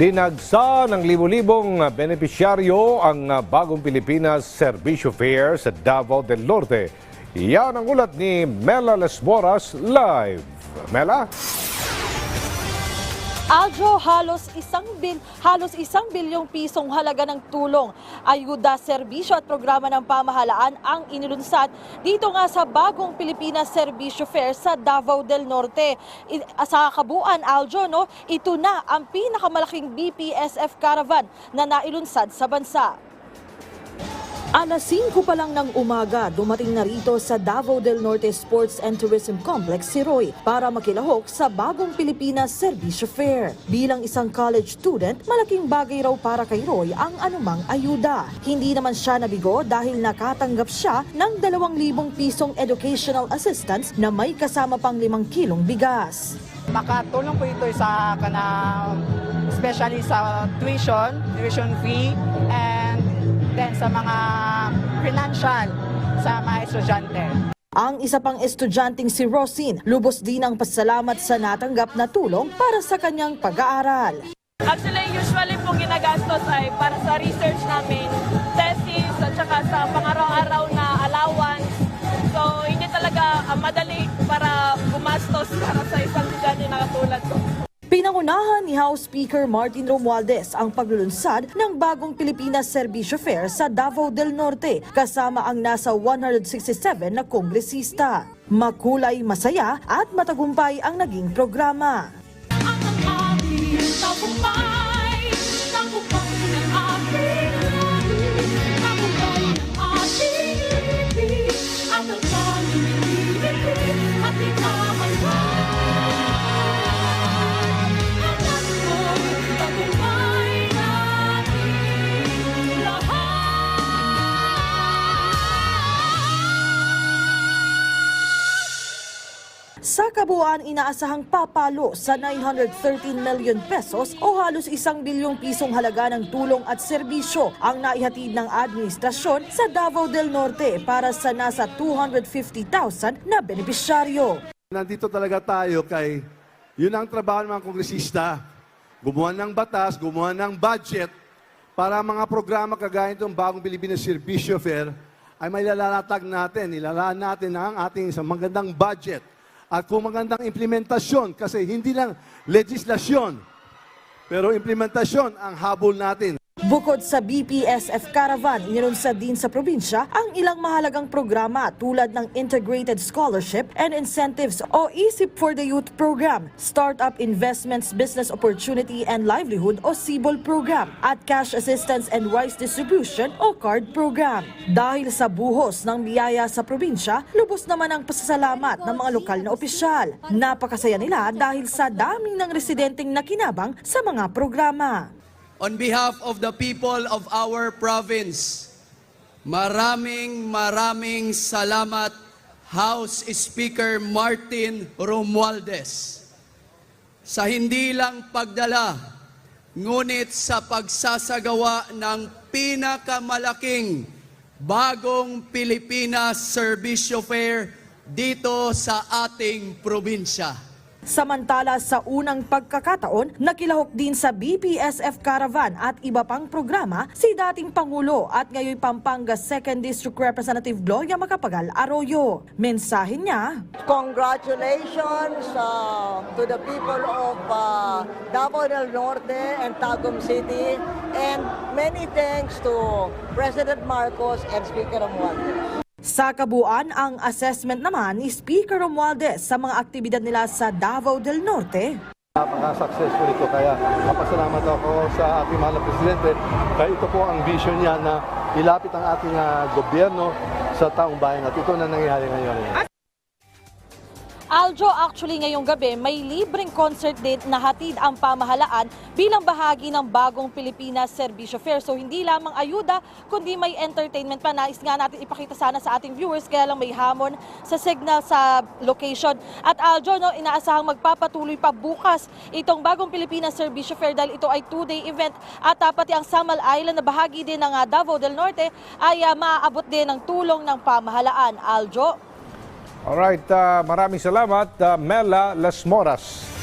Dinagsa ng libo-libong benepisyaryo ang bagong Pilipinas Servicio Fair sa Davao del Norte. Yan ang ulat ni Mela Lesboras live. Mela? Aljo, halos isang bil, halos isang bilyong pisong halaga ng tulong, ayuda, serbisyo at programa ng pamahalaan ang inilunsad dito nga sa bagong Pilipinas Serbisyo Fair sa Davao del Norte. I- sa kabuuan, Aljo, no, ito na ang pinakamalaking BPSF caravan na nailunsad sa bansa. Alas 5 pa lang ng umaga, dumating na rito sa Davao del Norte Sports and Tourism Complex si Roy para makilahok sa bagong Pilipinas Servicio Fair. Bilang isang college student, malaking bagay raw para kay Roy ang anumang ayuda. Hindi naman siya nabigo dahil nakatanggap siya ng 2,000 pisong educational assistance na may kasama pang 5 kilong bigas. makatulong po ito sa kanang especially sa tuition, tuition fee and then sa mga financial sa mga estudyante. Ang isa pang estudyanteng si Rosin, lubos din ang pasalamat sa natanggap na tulong para sa kanyang pag-aaral. Actually, usually pong ginagastos ay para sa research namin, thesis, at saka sa pangaraw-araw na allowance. So, hindi talaga ah, madali Pinangunahan ni House Speaker Martin Romualdez ang paglulunsad ng bagong Pilipinas Servicio Fair sa Davao del Norte kasama ang nasa 167 na kongresista. Makulay, masaya at matagumpay ang naging programa. ang Sa kabuuan, inaasahang papalo sa 913 million pesos o halos isang bilyong pisong halaga ng tulong at serbisyo ang naihatid ng administrasyon sa Davao del Norte para sa nasa 250,000 na benepisyaryo. Nandito talaga tayo kay, yun ang trabaho ng mga kongresista. Gumawa ng batas, gumawa ng budget para mga programa kagaya itong bagong Pilipinas Servicio Fair ay may lalalatag natin, ilalaan natin ang ating isang magandang budget at kung magandang implementasyon kasi hindi lang legislasyon pero implementasyon ang habol natin. Bukod sa BPSF Caravan, inilunsad din sa probinsya ang ilang mahalagang programa tulad ng Integrated Scholarship and Incentives o ISIP for the Youth Program, Startup Investments Business Opportunity and Livelihood o SIBOL Program, at Cash Assistance and Rice Distribution o CARD Program. Dahil sa buhos ng biyaya sa probinsya, lubos naman ang pasasalamat ng mga lokal na opisyal. Napakasaya nila dahil sa daming ng residenteng nakinabang sa mga programa. On behalf of the people of our province, maraming maraming salamat House Speaker Martin Romualdez sa hindi lang pagdala, ngunit sa pagsasagawa ng pinakamalaking bagong Pilipinas Servicio Fair dito sa ating probinsya. Samantala sa unang pagkakataon, nakilahok din sa BPSF Caravan at iba pang programa si dating Pangulo at ngayon Pampanga 2nd District Representative Gloria Macapagal Arroyo. Mensahe niya, Congratulations uh, to the people of uh, Davao del Norte and Tagum City and many thanks to President Marcos and Speaker Romualdez. Sa kabuuan ang assessment naman ni Speaker Romualdez sa mga aktibidad nila sa Davao del Norte. Napaka-successful ito kaya mapasalamat ako sa ating mahal na presidente kaya ito po ang vision niya na ilapit ang ating ah, gobyerno sa taong bayan at ito na nangyayari ngayon. Aljo, actually ngayong gabi may libreng concert din na hatid ang pamahalaan bilang bahagi ng bagong Pilipinas Servicio Fair. So hindi lamang ayuda, kundi may entertainment pa. Nais nga natin ipakita sana sa ating viewers, kaya lang may hamon sa signal sa location. At Aljo, no, inaasahang magpapatuloy pa bukas itong bagong Pilipinas Servicio Fair dahil ito ay two-day event at uh, pati ang Samal Island na bahagi din ng ah, Davao del Norte ay ah, maaabot din ng tulong ng pamahalaan. Aljo? Alright, ah, maraming salamat, ah, Mela Lesmoras.